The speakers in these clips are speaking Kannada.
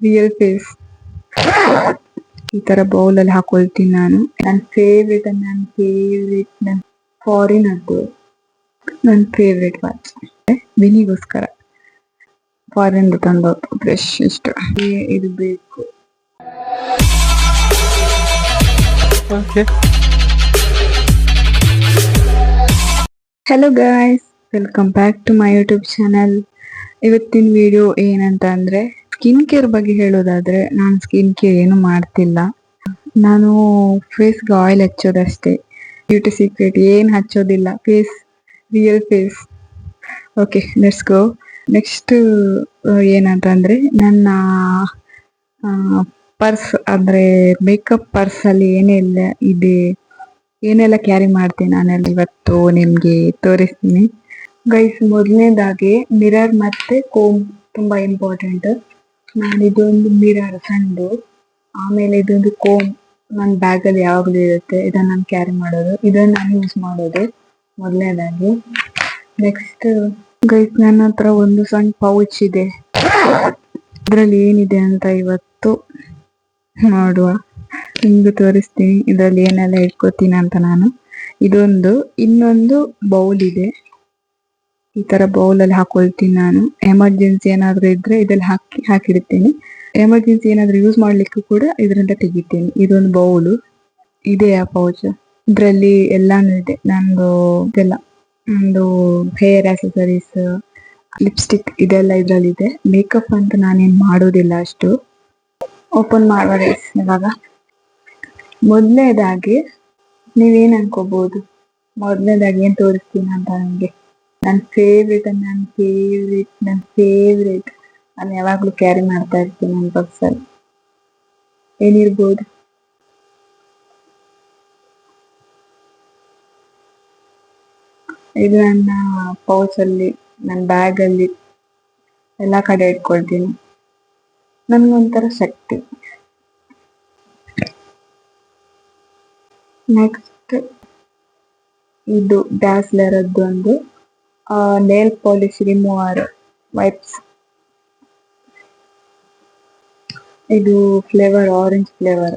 ರಿಯಲ್ ಫೇಸ್ ಈ ತರ ಬೌಲ್ ಅಲ್ಲಿ ಹಾಕೊಳ್ತೀನಿ ನಾನು. ನನ್ನ ಫೇವ್ರೇಟ್ ನನ್ನ ಫೇವ್ರೇಟ್ ನನ್ನ ಫಾರಿನ್ ಅದು ನನ್ನ ಫೇವ್ರೇಟ್ ವಾಚ್ ವಿನಿಗೋಸ್ಕರ ಫಾರಿನ್ ತಂದು ಬ್ರಷ್ ಇಷ್ಟು. ಇದು ಬೇಕು. Hello guys welcome back to my YouTube channel ಇವತ್ತಿನ ವಿಡಿಯೋ ಏನಂತ ಅಂದ್ರೆ ಸ್ಕಿನ್ ಕೇರ್ ಬಗ್ಗೆ ಹೇಳೋದಾದ್ರೆ ನಾನು ಸ್ಕಿನ್ ಕೇರ್ ಏನು ಮಾಡ್ತಿಲ್ಲ. ನಾನು ಫೇಸ್ಗೆ ಆಯಿಲ್ ಹಚ್ಚೋದಷ್ಟೇ. ಬ್ಯೂಟಿ ಸೀಕ್ರೆಟ್ ಏನು ಹಚ್ಚೋದಿಲ್ಲ. Face real face okay let's go next ಏನಂತ ಅಂದ್ರೆ ನನ್ನ ಪರ್ಸ್ ಅಂದ್ರೆ ಮೇಕಪ್ ಪರ್ಸ್ ಅಲ್ಲಿ ಏನೆಲ್ಲ ಇದೆ, ಏನೆಲ್ಲ ಕ್ಯಾರಿ ಮಾಡ್ತೀನಿ ನಾನೆಲ್ಲ ಇವತ್ತು ನಿಮ್ಗೆ ತೋರಿಸ್ತೀನಿ. ಗೈಸ್ ಮೊದಲನೇದಾಗಿ ಮಿರರ್ ಮತ್ತೆ ಕೋಮ್ ತುಂಬಾ ಇಂಪಾರ್ಟೆಂಟ್ ನಾನು ಇದೊಂದು ಮಿರರ್ ಸಣ್ಣದು ಆಮೇಲೆ ಇದೊಂದು ಕೋಮ್ ನನ್ನ ಬ್ಯಾಗ್ ಅಲ್ಲಿ ಯಾವಾಗಲೂ ಇರುತ್ತೆ. ಇದನ್ನ ನಾನು ಕ್ಯಾರಿ ಮಾಡೋದು. ಇದನ್ನ ನಾನು ಯೂಸ್ ಮಾಡೋದು ಮೊದಲನೇದಾಗಿ ನೆಕ್ಸ್ಟ್ ಗೈಸ್ ನನ್ನ ಹತ್ರ ಒಂದು ಸಣ್ಣ ಪೌಚ್ ಇದೆ. ಇದ್ರಲ್ಲಿ ಏನಿದೆ ಅಂತ ಇವತ್ತು ನೋಡುವ. ನಿಮ್ಗೆ ತೋರಿಸ್ತೀನಿ. ಇದ್ರಲ್ಲಿ ಏನೆಲ್ಲ ಇಟ್ಕೋತೀನಿ ಅಂತ ನಾನು. ಇದೊಂದು, ಇನ್ನೊಂದು ಬೌಲ್ ಇದೆ. ಈ ತರ ಬೌಲ್ ಅಲ್ಲಿ ಹಾಕೊಳ್ತೀನಿ ನಾನು. ಎಮರ್ಜೆನ್ಸಿ ಏನಾದ್ರೂ ಇದ್ರೆ ಇದ್ರಲ್ಲಿ ಹಾಕಿ, ಹಾಕಿಡ್ತೀನಿ. ಎಮರ್ಜೆನ್ಸಿ ಏನಾದ್ರೂ ಯೂಸ್ ಮಾಡ್ಲಿಕ್ಕೂ ಕೂಡ ಇದರಿಂದ ತೆಗಿತೀನಿ. ಇದೊಂದು ಬೌಲು ಇದೆ ಆ ಪೌಚ್ ಇದ್ರಲ್ಲಿ ಎಲ್ಲಾನು ಇದೆ. ನಂದು ಇದೆಲ್ಲ. ನಂದು ಹೇರ್ ಆಕ್ಸೆಸರೀಸ್ ಲಿಪ್ಸ್ಟಿಕ್ ಇದೆಲ್ಲ ಇದ್ರಲ್ಲಿ ಇದೆ. ಮೇಕಪ್ ಅಂತ ನಾನೇನ್ ಮಾಡೋದಿಲ್ಲ ಅಷ್ಟು. ಓಪನ್ ಮಾಡುವ guys ಇವಾಗ. ಮೊದಲನೇದಾಗಿ ನೀವೇನ್ ಅನ್ಕೋಬಹುದು ಮೊದಲನೇದಾಗಿ ಏನ್ ತೋರಿಸ್ತೀನಿ ಅಂತ ನನಗೆ ನನ್ನ ಫೇವ್ರೇಟ್ ನನ್ನ ಫೇವ್ರೇಟ್ ನನ್ನ ಫೇವ್ರೇಟ್ ನಾನು ಯಾವಾಗ್ಲೂ ಕ್ಯಾರಿ ಮಾಡ್ತಾ ಇರ್ತೀನಿ ನನ್ನ ಪರ್ಸಲ್ಲಿ ಏನಿರ್ಬೋದು? ಇದು ನನ್ನ ಪೌಚ್ ಅಲ್ಲಿ ನನ್ನ ಬ್ಯಾಗಲ್ಲಿ ಎಲ್ಲಾ ಕಡೆ ಇಟ್ಕೊಳ್ತೀನಿ. ನನಗೊಂಥರ ಶಕ್ತಿ. ನೆಕ್ಸ್ಟ್ ಇದು ಡ್ಯಾಸ್ಲರದ್ದು ಒಂದು. ನೇಲ್ ಪಾಲಿಶ್ ರಿಮೂವರ್ ವೈಪ್ಸ್ ಇದು ಫ್ಲೇವರ್ ಆರೆಂಜ್ ಫ್ಲೇವರ್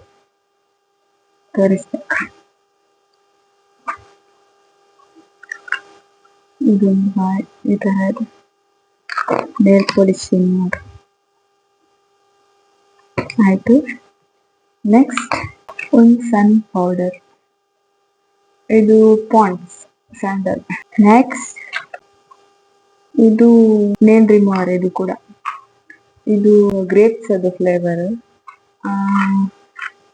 ತೋರಿಸ್ಬೇಕು ಇದೊಂದು ಬಾಯ್ ಈ ತರ ಇದೆ ನೇಲ್ ಪಾಲಿಶ್ ರಿಮೂವರ್ ಆಯ್ತು. ನೆಕ್ಸ್ಟ್ ಒಂದು ಸನ್ ಪೌಡರ್ ಇದು ಪಾಂಡ್ಸ್ ಸ್ಯಾಂಡಲ್ ನೆಕ್ಸ್ಟ್ ಇದು ನೇಲ್ ರಿಮೂವರ್ ಇದು ಕೂಡ. ಇದು ಗ್ರೇಪ್ಸ್ ಅದು ಫ್ಲೇವರ್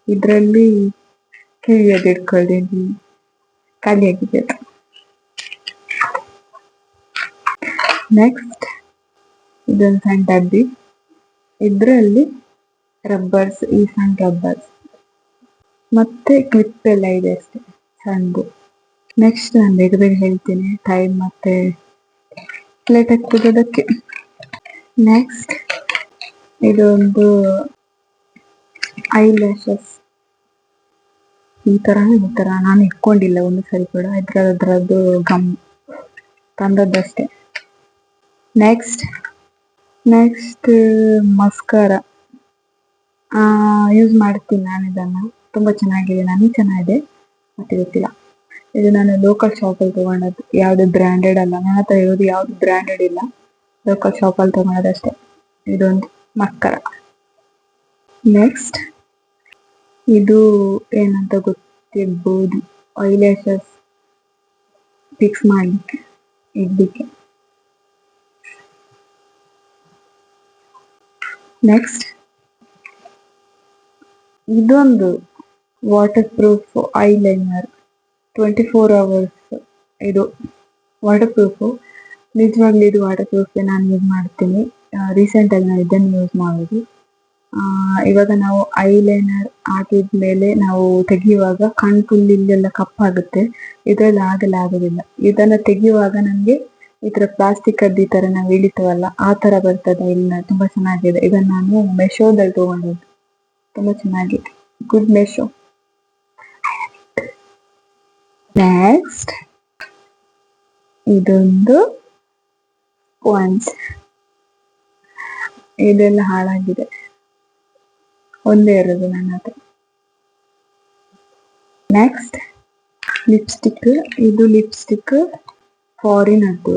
ಇದರಲ್ಲಿ ಕಿವಿಯದು ಇಟ್ಕೊಳ್ತೀನಿ ಖಾಲಿಯಾಗಿದೆ ನೆಕ್ಸ್ಟ್ ಇದೊಂದು ಸಣ್ಣ ಡಬ್ಬಿ ಇದರಲ್ಲಿ ರಬ್ಬರ್ಸ್ ಈ ಸಣ್ಣ ರಬ್ಬರ್ಸ್ ಮತ್ತೆ ಕ್ಲಿಪ್ ಎಲ್ಲ ಇದೆ ಅಷ್ಟೇ ಸಣ್ಣದು ನೆಕ್ಸ್ಟ್ ನಾನು ಬೇಗ ಬೇಗ ಹೇಳ್ತೀನಿ ಟೈಮ್ ಮತ್ತೆ ಲೇಟ್ ಆಗ್ತದೆ ಅದಕ್ಕೆ. ನೆಕ್ಸ್ಟ್ ಇದೊಂದು ಐ ಲ್ಯಾಶಸ್ ಈ ತರ ಈ ತರ. ನಾನು ಇಟ್ಕೊಂಡಿಲ್ಲ ಒಂದು ಸರಿ ಕೂಡ. ಇದ್ರ ಅದ್ರದ್ದು ಗಮ್, ತಂದದ್ದಷ್ಟೇ. ನೆಕ್ಸ್ಟ್ ನೆಕ್ಸ್ಟ್ ಮಸ್ಕಾರ ಯೂಸ್ ಮಾಡ್ತೀನಿ ನಾನು ಇದನ್ನ. ತುಂಬಾ ಚೆನ್ನಾಗಿದೆ. ನನಗೆ ಚೆನ್ನಾಗಿದೆ. ಮತ್ತೆ ಗೊತ್ತಿಲ್ಲ. ಇದು ನಾನು ಲೋಕಲ್ ಶಾಪ್ ಅಲ್ಲಿ ತಗೊಂಡದ್ದು. ಯಾವ್ದು ಬ್ರಾಂಡೆಡ್ ಅಲ್ಲ ನನ್ನ ಹತ್ರ ಇರೋದು ಯಾವ್ದು ಬ್ರಾಂಡೆಡ್ ಇಲ್ಲ. ಲೋಕಲ್ ಶಾಪ್ ಅಲ್ಲಿ ತಗೊಂಡದಷ್ಟೇ. ಇದೊಂದು ಮಕ್ಕರ ನೆಕ್ಸ್ಟ್ ಇದು ಏನಂತ ಗೊತ್ತಿರ್ಬೋದು. ಐಲ್ಯಾಶಸ್ ಫಿಕ್ಸ್ ಮಾಡಲಿಕ್ಕೆ, ಇಡ್ಲಿಕ್ಕೆ. ನೆಕ್ಸ್ಟ್ ಇದೊಂದು water proof eyeliner twenty four hours ಇದು ವಾಟರ್ ಪ್ರೂಫು ನಿಜವಾಗ್ಲೂ ಇದು ವಾಟರ್ ಪ್ರೂಫೇ ನಾನು ಯೂಸ್ ಮಾಡ್ತೀನಿ. ರೀಸೆಂಟಾಗಿ ನಾನು ಇದನ್ನು ಯೂಸ್ ಮಾಡೋದು ಇವಾಗ ನಾವು ಐಲೈನರ್ ಹಾಕಿದ್ಮೇಲೆ ನಾವು ತೆಗೆಯುವಾಗ ಕಣ್ ಫುಲ್ ಇಲ್ಲೆಲ್ಲ ಕಪ್ಪಾಗುತ್ತೆ. ಇದರಲ್ಲಿ ಆಗಲ್ಲ, ಆಗೋದಿಲ್ಲ. ಇದನ್ನು ತೆಗೆಯುವಾಗ ನನಗೆ ಈ ಥರ ಪ್ಲಾಸ್ಟಿಕ್ ಅದ್ದು ಈ ಥರ ನಾವು ಇಳಿತವಲ್ಲ, ಆ ಥರ ಬರ್ತದೆ ಇಲ್ಲ ತುಂಬ ಚೆನ್ನಾಗಿದೆ. ಇದನ್ನು ನಾನು ಮೆಶೋದಲ್ಲಿ ತೊಗೊಂಡಿದ್ದು. ತುಂಬ ಚೆನ್ನಾಗಿದೆ. ಗುಡ್ ಮೆಶೋ ನೆಕ್ಸ್ಟ್ ಇದೊಂದು ಒನ್ಸ್ ಇದೆಲ್ಲ ಹಾಳಾಗಿದೆ. ಒಂದೇ ಇರೋದು ನನ್ನ ಹತ್ರ. ನೆಕ್ಸ್ಟ್ ಲಿಪ್ಸ್ಟಿಕ್ ಇದು ಲಿಪ್ಸ್ಟಿಕ್ ಫಾರಿನ್ ಅದು.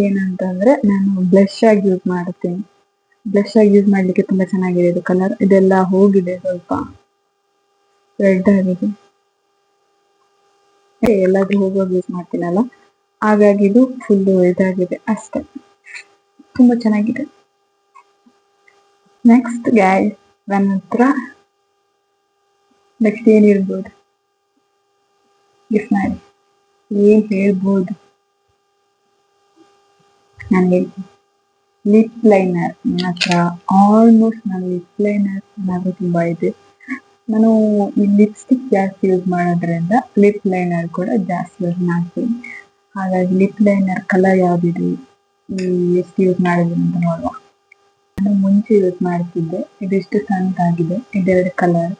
ಏನಂತಂದ್ರೆ ನಾನು ಬ್ಲಷ್ ಆಗಿ ಯೂಸ್ ಮಾಡ್ತೀನಿ ಬ್ಲಷ್ ಆಗಿ ಯೂಸ್ ಮಾಡ್ಲಿಕ್ಕೆ ತುಂಬಾ ಚೆನ್ನಾಗಿದೆ ಇದು ಕಲರ್ ಇದೆಲ್ಲ ಹೋಗಿದೆ ಸ್ವಲ್ಪ. ರೆಡ್ ಆಗಿದೆ. ಎಲ್ಲಾದ್ರೂ ಹೋಗುವಾಗ ಯೂಸ್ ಮಾಡ್ತೀನಲ್ಲ? ಹಾಗಾಗಿ ಇದು ಫುಲ್ ಇದಾಗಿದೆ ಅಷ್ಟೆ. ತುಂಬಾ ಚೆನ್ನಾಗಿದೆ. ನೆಕ್ಸ್ಟ್ ಗ್ಯಾಯ್ ನನ್ನ ಹತ್ರ ನೆಕ್ಸ್ಟ್ ಏನಿರ್ಬೋದು ಗಿಫ್ಟ್ ಮಾಡಿ ಏನ್ ಹೇಳ್ಬೋದು? ನಾನು ಹೇಳ್ತೀನಿ. ಲಿಪ್ ಲೈನರ್ ನನ್ನ ಹತ್ರ ಆಲ್ಮೋಸ್ಟ್ ನನ್ನ ಲಿಪ್ ಲೈನರ್ ನನಗೆ ತುಂಬಾ ಇದೆ. ನಾನು ಈ ಲಿಪ್ಸ್ಟಿಕ್ ಜಾಸ್ತಿ ಯೂಸ್ ಮಾಡೋದ್ರಿಂದ ಲಿಪ್ ಲೈನರ್ ಕೂಡ ಜಾಸ್ತಿ ಯೂಸ್ ಮಾಡ್ತೀನಿ. ಹಾಗಾಗಿ ಲಿಪ್ ಲೈನರ್ ಕಲರ್ ಯಾವ್ದಿದೆ ಎಷ್ಟು ಯೂಸ್ ಮಾಡಿದ್ದೀನಿ ಅಂತ ನೋಡುವ. ನಾನು ಮುಂಚೆ ಯೂಸ್ ಮಾಡ್ತಿದ್ದೆ ಇದಿಷ್ಟು ಸಣ್ಣದಾಗಿದೆ ಇದೆರಡು ಕಲರ್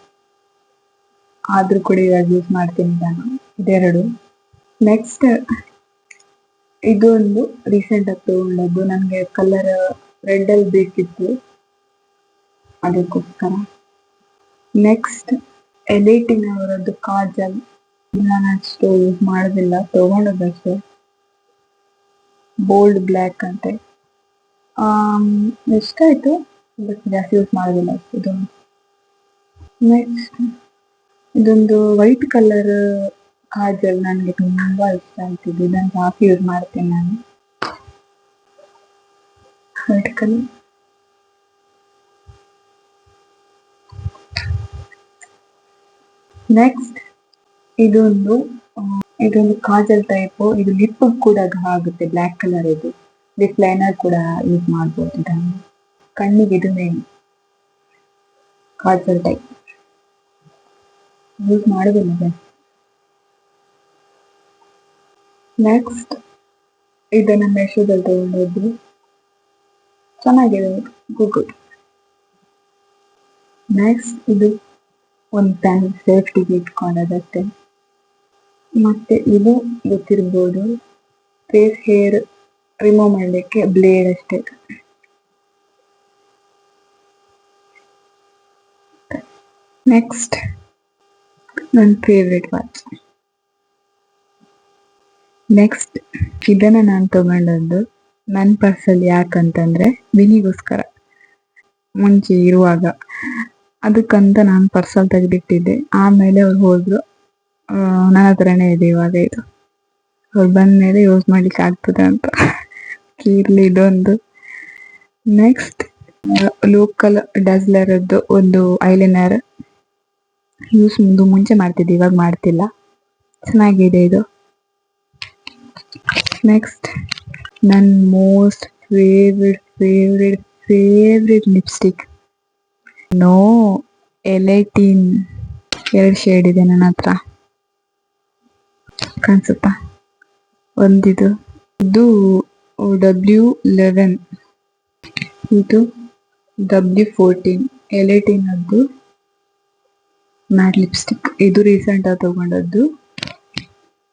ಆದ್ರೂ ಕೂಡ ಇವಾಗ ಯೂಸ್ ಮಾಡ್ತೀನಿ ನಾನು, ಇದೆರಡು. ನೆಕ್ಸ್ಟ್ ಇದೊಂದು ರೀಸೆಂಟ್ ಆಗಿ ತಗೊಂಡದ್ದು ನನಗೆ ಕಲರ್ ರೆಡ್ ಅಲ್ಲಿ ಬೇಕಿತ್ತು. ಅದಕ್ಕೋಸ್ಕರ. ನೆಕ್ಸ್ಟ್ ಎಲೈಟಿನ ಅವರದ್ದು ಕಾಜಲ್. ನಾನು ಅಷ್ಟು ಯೂಸ್ ಮಾಡೋದಿಲ್ಲ, ತಗೊಂಡದಷ್ಟೇ. ಬೋಲ್ಡ್ ಬ್ಲ್ಯಾಕ್ ಅಂತೆ. ಇಷ್ಟ ಆಯಿತು ಬಟ್ ಜಾಸ್ತಿ ಯೂಸ್ ಮಾಡೋದಿಲ್ಲ ಇದು ನೆಕ್ಸ್ಟ್ ಇದೊಂದು ವೈಟ್ ಕಲರ್ ಕಾಜಲ್ ನನಗೆ ತುಂಬಾ ಇಷ್ಟ ಆಯ್ತಿದ್ದು ಇದನ್ನು ಜಾಸ್ತಿ ಯೂಸ್ ಮಾಡ್ತೇನೆ ನಾನು. ವೈಟ್ ಕಲರ್ ನೆಕ್ಸ್ಟ್ ಇದೊಂದು ಇದೊಂದು ಕಾಜಲ್ ಟೈಪ್ ಇದು ಲಿಪ್ ಕೂಡ ಆಗುತ್ತೆ ಬ್ಲಾಕ್ ಕಲರ್ ಇದು. ಲಿಪ್ ಲೈನರ್ ಕೂಡ ಯೂಸ್ ಮಾಡ್ಬೋದು ಇದನ್ನು. ಕಣ್ಣಿಗೆ ಇದನ್ನೇ ಕಾಜಲ್ ಟೈಪ್ ಯೂಸ್ ಮಾಡೋದಿಲ್ಲ ನೆಕ್ಸ್ಟ್ ಇದನ್ನ ಮೆಶೋದಲ್ಲಿ ತಗೊಂಡಿದ್ದು. ಚೆನ್ನಾಗಿದೆ ಗುಡ್ ನೆಕ್ಸ್ಟ್ ಇದು ಒಂದು ಟೈಮ್ ಸೇಫ್ಟಿಗೆ ಇಟ್ಕೊಂಡದಷ್ಟೇ ಮತ್ತೆ ಇದು ಗೊತ್ತಿರ್ಬೋದು ಫೇಸ್ ಹೇರ್ ರಿಮೂವ್ ಮಾಡಲಿಕ್ಕೆ ಬ್ಲೇಡ್ ಅಷ್ಟೇ. ನೆಕ್ಸ್ಟ್ ನನ್ನ ಫೇವ್ರೆಟ್ ವಾಚ್ ನೆಕ್ಸ್ಟ್ ಇದನ್ನ ನಾನು ತಗೊಂಡದ್ದು ನನ್ನ ಪರ್ಸಲ್ಲಿ ಯಾಕಂತಂದ್ರೆ ವಿನಿಗೋಸ್ಕರ. ಮುಂಚೆ ಇರುವಾಗ. ಅದಕ್ಕಂತ ನಾನು ಪರ್ಸಲ್ ತೆಗೆದಿಟ್ಟಿದ್ದೆ. ಆಮೇಲೆ ಅವ್ರು ಹೋದ್ರು. ನನ್ನ ಹತ್ರನೇ ಇದೆ ಇವಾಗ ಇದು. ಅವ್ರು ಬಂದ್ಮೇಲೆ ಯೂಸ್ ಮಾಡ್ಲಿಕ್ಕೆ ಆಗ್ತದೆ ಅಂತ. ಇರ್ಲಿ ಇದೊಂದು. ನೆಕ್ಸ್ಟ್ ಲೋಕಲ್ ಡಸ್ಲರದ್ದು ಒಂದು ಐಲೈನರ್ ಯೂಸ್ ಮುಂದೆ ಮುಂಚೆ ಮಾಡ್ತಿದ್ದೆ, ಇವಾಗ ಮಾಡ್ತಿಲ್ಲ. ಚೆನ್ನಾಗಿದೆ ಇದು. ನೆಕ್ಸ್ಟ್ ನನ್ನ most favourite favourite favourite lipstick no eighteen ಎರಡು ಶೇಡ್ ಇದೆ ನನ್ನ ಹತ್ರ. ಕಾಣಿಸುತ್ತಾ? ಒಂದಿದು. ಇದು ಡಬ್ಲ್ಯೂ ಲೆವೆನ್ ಇದು ಡಬ್ಲ್ಯೂ ಫೋರ್ಟೀನ್ ಎಲೈಟೀನ್ ಅದು ಮ್ಯಾಟ್ ಲಿಪ್ಸ್ಟಿಕ್ ಇದು ರೀಸೆಂಟ್ ಆಗಿ ತಗೊಂಡದ್ದು.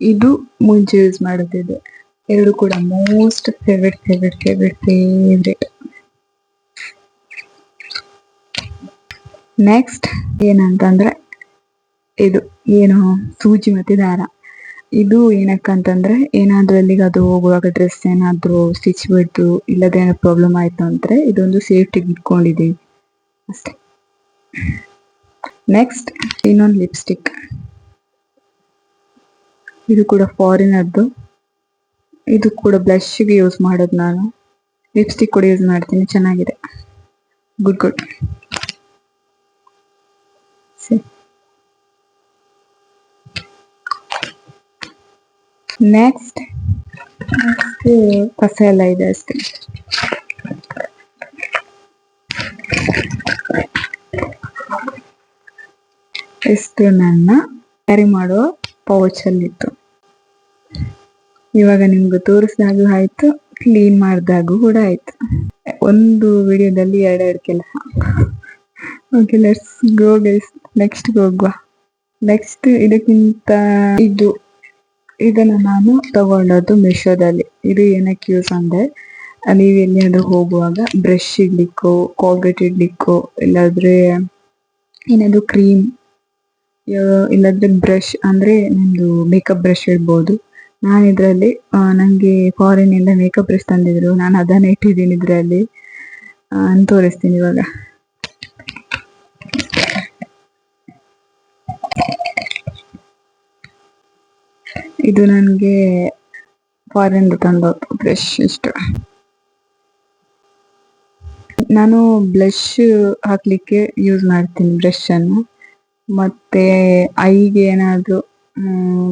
ಇದು ಮುಂಚೆ ಯೂಸ್ ಮಾಡೋದಿದೆ ಎರಡು ಕೂಡ most favourite favourite favourite favourite next ಏನಂತಂದ್ರೆ ಇದು ಏನು, ಸೂಜಿ ಮತ್ತೆ ದಾರ. ಇದು ಏನಕ್ಕಂತಂದ್ರೆ ಏನಾದ್ರೂ ಅಲ್ಲಿಗೆ ಅದು ಹೋಗುವಾಗ ಡ್ರೆಸ್ ಏನಾದ್ರೂ ಸ್ಟಿಚ್ ಬಿಟ್ಟು ಇಲ್ಲದೇ ಏನೋ ಪ್ರಾಬ್ಲಮ್ ಆಯ್ತು ಅಂದ್ರೆ ಇದೊಂದು ಸೇಫ್ಟಿಗೆ ಇಟ್ಕೊಂಡಿದ್ದೀವಿ. ಅಷ್ಟೇ. ನೆಕ್ಸ್ಟ್ ಇನ್ನೊಂದು ಲಿಪ್ಸ್ಟಿಕ್ ಇದು ಕೂಡ ಫಾರಿನರ್ದು ಇದು ಕೂಡ ಬ್ಲಷ್ಗೆ ಯೂಸ್ ಮಾಡೋದು ನಾನು. ಲಿಪ್ಸ್ಟಿಕ್ ಕೂಡ ಯೂಸ್ ಮಾಡ್ತೀನಿ, ಚೆನ್ನಾಗಿದೆ. ಗುಡ್ ಗುಡ್ ನೆಕ್ಸ್ಟ್ ನೆಕ್ಸ್ಟ್ ಕಸ ಎಲ್ಲ ಇದೆ ಅಷ್ಟೇ. ಇಷ್ಟು ನನ್ನ ಕ್ಯಾರಿ ಮಾಡೋ ಪೌಚ್ ಅಲ್ಲಿತ್ತು. ಇವಾಗ ನಿಮ್ಗೆ ತೋರಿಸಿದಾಗೂ ಆಯ್ತು ಕ್ಲೀನ್ ಮಾಡಿದಾಗೂ ಕೂಡ ಆಯ್ತು. ಒಂದು ವಿಡಿಯೋದಲ್ಲಿ ಎರಡೆರಡು ಕೆಲಸ. Okay let's go guys next ಹೋಗುವ. ನೆಕ್ಸ್ಟ್ ಇದಕ್ಕಿಂತ ಇದು ಇದನ್ನ ನಾನು ತಗೊಂಡದ್ದು ಮೀಶೋದಲ್ಲಿ ಇದು ಏನಕ್ಕೆ ಯೂಸ್ ಅಂದ್ರೆ, ನೀವು ಎಲ್ಲಿಯಾದ್ರೂ ಹೋಗುವಾಗ ಬ್ರಷ್ ಇಡ್ಲಿಕ್ಕೋ ಕೋಲ್ಗೇಟ್ ಇಡ್ಲಿಕ್ಕೋ, ಇಲ್ಲಾದ್ರೆ ಏನಾದ್ರು ಕ್ರೀಮ್ ಇಲ್ಲಾಂದ್ರೆ ಬ್ರಷ್ ಅಂದ್ರೆ ನಿಮ್ದು ಮೇಕಪ್ ಬ್ರಷ್ ಇಡ್ಬೋದು. ನಾನು ಇದರಲ್ಲಿ ನನಗೆ ಫಾರಿನಿಂದ ಮೇಕಪ್ ಬ್ರಷ್ ತಂದಿದ್ರು. ನಾನು ಅದನ್ನ ಇಟ್ಟಿದ್ದೀನಿ ಇದರಲ್ಲಿ. ತೋರಿಸ್ತೀನಿ ಇವಾಗ. ಇದು ನನಗೆ ಫಾರಿನ್ ತಂದು ಬ್ರಷ್ ಇಷ್ಟ. ನಾನು ಬ್ಲಷ್ ಹಾಕ್ಲಿಕ್ಕೆ ಯೂಸ್ ಮಾಡ್ತೀನಿ ಬ್ರಷ್ ಅನ್ನು. ಮತ್ತೆ ಐಗೆ ಏನಾದರೂ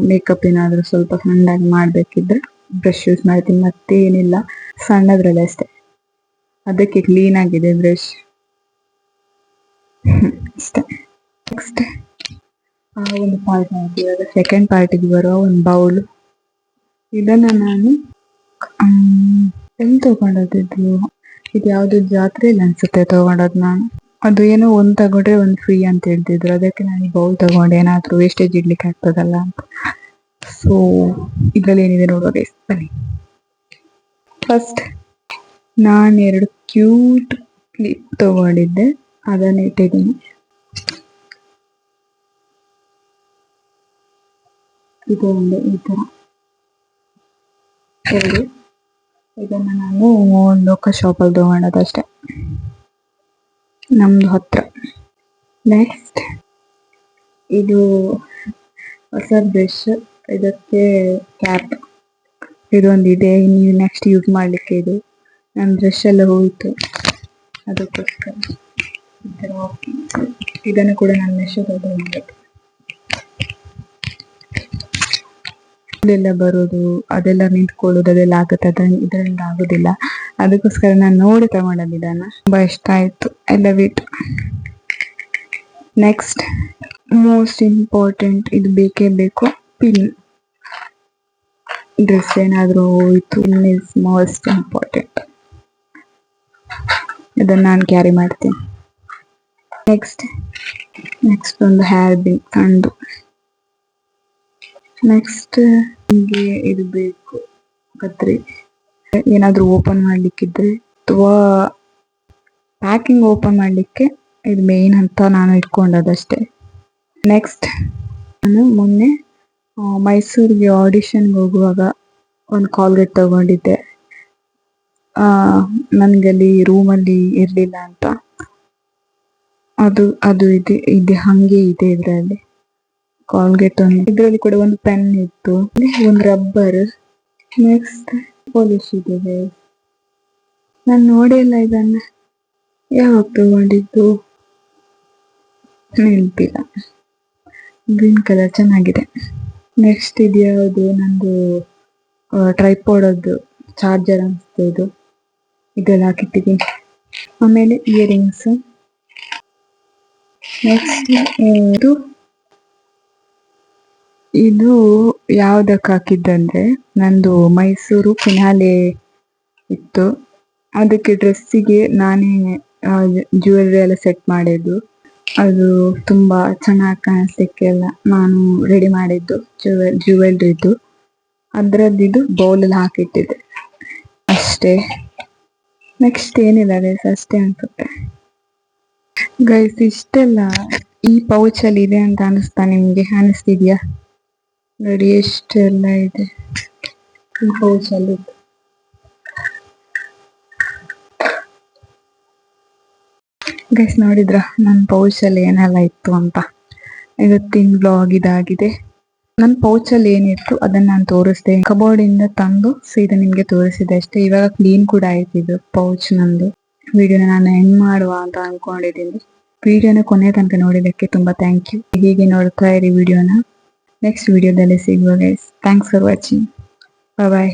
ಮೇಕಪ್ ಏನಾದರೂ ಸ್ವಲ್ಪ ಸಣ್ಣದಾಗಿ ಮಾಡಬೇಕಿದ್ರೆ ಬ್ರಷ್ ಯೂಸ್ ಮಾಡ್ತೀನಿ. ಮತ್ತೆ ಏನಿಲ್ಲ, ಸಣ್ಣದ್ರಲ್ಲಿ ಅಷ್ಟೇ. ಅದಕ್ಕೆ ಕ್ಲೀನ್ ಆಗಿದೆ ಬ್ರಷ್ ಅಷ್ಟೇ. ನೆಕ್ಸ್ಟ್ ಆ ಒಂದು ಪಾರ್ಟ್ ಇವಾಗ ಸೆಕೆಂಡ್ ಪಾರ್ಟಿಗೆ ಬರುವ ಒಂದು ಬೌಲ್ ಇದನ್ನ ನಾನು ಎಲ್ಲಿ ತಗೊಂಡದ್ದು ಇದು ಜಾತ್ರೆ ಜಾತ್ರೆಯಲ್ಲಿ ಅನ್ಸುತ್ತೆ ತಗೊಂಡದ್ ನಾನು. ಅದು ಏನೋ ಒಂದು ತಗೊಂಡ್ರೆ ಒಂದು ಫ್ರೀ ಅಂತ ಹೇಳ್ತಿದ್ರು. ಅದಕ್ಕೆ ನಾನು ಬೌಲ್ ತಗೊಂಡೆ. ಏನಾದರೂ ವೇಸ್ಟೇಜ್ ಇಡ್ಲಿಕ್ಕೆ ಆಗ್ತದಲ್ಲ ಅಂತ. ಸೊ ಇದರಲ್ಲಿ ಏನಿದೆ ನೋಡೋದೆ ಬನ್ನಿ. ಫಸ್ಟ್ ನಾನು ಎರಡು ಕ್ಯೂಟ್ ಕ್ಲಿಪ್ ತಗೊಂಡಿದ್ದೆ. ಅದನ್ನ ಇಟ್ಟಿದ್ದೀನಿ. ಇದು ಒಂದು ಈ ತರ. ಇದನ್ನ ನಾನು ಲೋಕಲ್ ಶಾಪಲ್ಲಿ ತಗೊಂಡದಷ್ಟೇ ನಮ್ದು ಹತ್ರ. ನೆಕ್ಸ್ಟ್ ಇದು ಹೊಸ ಬ್ರಷ್ ಇದಕ್ಕೆ ಕ್ಯಾಪ್ ಇದೊಂದು ಇದೆ. ನೀವು ನೆಕ್ಸ್ಟ್ ಯೂಸ್ ಮಾಡ್ಲಿಕ್ಕೆ ಇದು. ನನ್ನ ಬ್ರಷ್ ಎಲ್ಲ ಹೋಯಿತು. ಅದಕ್ಕೋಸ್ಕರ ಇದನ್ನು ಕೂಡ ನಾನು ಮೆಷದಲ್ಲಿ ಮಾಡಬೇಕು. ಎಲ್ಲ ಬರೋದು, ಅದೆಲ್ಲ ನಿಂತ್ಕೊಳ್ಳೋದು, ಅದೆಲ್ಲ ಆಗುತ್ತೆ. ಅದ ಇದರಿಂದ ಆಗೋದಿಲ್ಲ. ಅದಕ್ಕೋಸ್ಕರ ನಾನು ನೋಡಿ ತಗೊಂಡದ್ದು ಇದನ್ನ ತುಂಬಾ ಇಷ್ಟ ಆಯ್ತು. I love it next most important ಇದು ಬೇಕೇ ಬೇಕು. ಪಿನ್ ಡ್ರೆಸ್ ಏನಾದರೂ ಹೋಯ್ತು. ಇಸ್ ಮೋಸ್ಟ್ ಇಂಪಾರ್ಟೆಂಟ್ ಇದನ್ನ ನಾನು ಕ್ಯಾರಿ ಮಾಡ್ತೀನಿ. ನೆಕ್ಸ್ಟ್ ನೆಕ್ಸ್ಟ್ ಒಂದು ಹೇರ್ ಬಿನ್ ನೆಕ್ಸ್ಟ್ ನಿಮಗೆ ಇದು ಬೇಕು. ಕತ್ರಿ ಏನಾದರೂ ಓಪನ್ ಮಾಡಲಿಕ್ಕಿದ್ರೆ ಅಥವಾ ಪ್ಯಾಕಿಂಗ್ ಓಪನ್ ಮಾಡ್ಲಿಕ್ಕೆ ಇದು ಮೇಯ್ನ್ ಅಂತ ನಾನು ಇಟ್ಕೊಂಡದಷ್ಟೇ. ನೆಕ್ಸ್ಟ್ ನಾನು ಮೊನ್ನೆ ಮೈಸೂರಿಗೆ ಆಡಿಷನ್ಗೆ ಹೋಗುವಾಗ ಒಂದು ಕಾಲ್ಗೆಟ್ ತಗೊಂಡಿದ್ದೆ. ನನಗಲ್ಲಿ ರೂಮಲ್ಲಿ ಇರಲಿಲ್ಲ ಅಂತ. ಅದು ಅದು ಇದೆ ಇದೆ, ಹಾಗೆ ಇದೆ ಇದರಲ್ಲಿ. ಕಾಲ್ಗೇಟ್ ಅಂತ ಇದರಲ್ಲಿ ಕೂಡ ಒಂದು ಪೆನ್ ಇತ್ತು. ಒಂದು ರಬ್ಬರ್ ನೆಕ್ಸ್ಟ್ ಪೊಲೀಸ್ ಇದೆ ನಾನು ನೋಡಿಲ್ಲ ಇದನ್ನ. ಯಾವಾಗ ತಗೊಂಡಿದ್ದು? ನೆನಪಿಲ್ಲ. ಗ್ರೀನ್ ಕಲರ್ ಚೆನ್ನಾಗಿದೆ. ನೆಕ್ಸ್ಟ್ ಇದ್ಯಾವುದು ನಂದು ಟ್ರೈಪೋಡದ್ದು ಚಾರ್ಜರ್ ಅನಿಸ್ತು ಇದು. ಇದೆಲ್ಲ ಹಾಕಿಟ್ಟಿದ್ದೀನಿ. ಆಮೇಲೆ ಇಯರಿಂಗ್ಸ್ ನೆಕ್ಸ್ಟ್ ಇದು ಇದು ಯಾವ್ದಕ್ಕೆ ಹಾಕಿದ್ದಂದ್ರೆ ನಂದು ಮೈಸೂರು ಫಿನಾಲೆ ಇತ್ತು. ಅದಕ್ಕೆ ಡ್ರೆಸ್ಸಿಗೆ ನಾನೇ ಜ್ಯುವೆಲ್ರಿ ಎಲ್ಲ ಸೆಟ್ ಮಾಡಿದ್ದು. ಅದು ತುಂಬಾ ಚೆನ್ನಾಗಿ ಕಾಣಿಸ್ಲಿಕ್ಕೆಲ್ಲ ನಾನು ರೆಡಿ ಮಾಡಿದ್ದು ಜ್ಯುವೆಲ್ ಜ್ಯುವೆಲ್ರಿದು ಬೌಲ್ ಬೌಲಲ್ಲಿ ಹಾಕಿಟ್ಟಿದ್ದೆ. ಅಷ್ಟೇ. ನೆಕ್ಸ್ಟ್ ಏನಿಲ್ಲ ಗೈಸ್ ಅಷ್ಟೇ ಅನ್ಸುತ್ತೆ. ಗೈಸ್ ಇಷ್ಟೆಲ್ಲ ಈ ಪೌಚಲ್ಲಿ ಇದೆ ಅಂತ ಅನಿಸ್ತಾ ನಿಮ್ಗೆ? ಅನಿಸ್ತಿದ್ಯಾ? ನೋಡಿ ಎಷ್ಟೆಲ್ಲ ಇದೆ. ಈ ಪೌಚಲ್ಲಿ ಗೈಸ್ ನೋಡಿದ್ರ? ನನ್ನ ಪೌಚಲ್ಲಿ ಏನೆಲ್ಲ ಇತ್ತು ಅಂತ. ಇವತ್ತಿನ ಬ್ಲಾಗ್ ಇದಾಗಿದೆ. ನನ್ನ ಪೌಚಲ್ಲಿ ಏನಿತ್ತು, ಅದನ್ನ ನಾನು ತೋರಿಸಿದೆ. ಕಬೋರ್ಡ್ ಇಂದ ತಂದು ಸೀದಾ ನಿಮ್ಗೆ ತೋರಿಸಿದೆ ಅಷ್ಟೇ. ಇವಾಗ ಕ್ಲೀನ್ ಕೂಡ ಆಯ್ತು ಇದು ಪೌಚ್ ನಂದು. ವಿಡಿಯೋನ ನಾನು ಎಂಡ್ ಮಾಡುವ ಅಂತ ಅನ್ಕೊಂಡಿದ್ದೀನಿ. ವಿಡಿಯೋನ ಕೊನೆ ತನಕ ನೋಡಿದಕ್ಕೆ ತುಂಬಾ ಥ್ಯಾಂಕ್ ಯು ಹೀಗೆ ನೋಡ್ತಾ ಇರಿ ವಿಡಿಯೋನ ನೆಕ್ಸ್ಟ್ ವಿಡಿಯೋದಲ್ಲಿ ಸಿಗುವ guys thanks for watching bye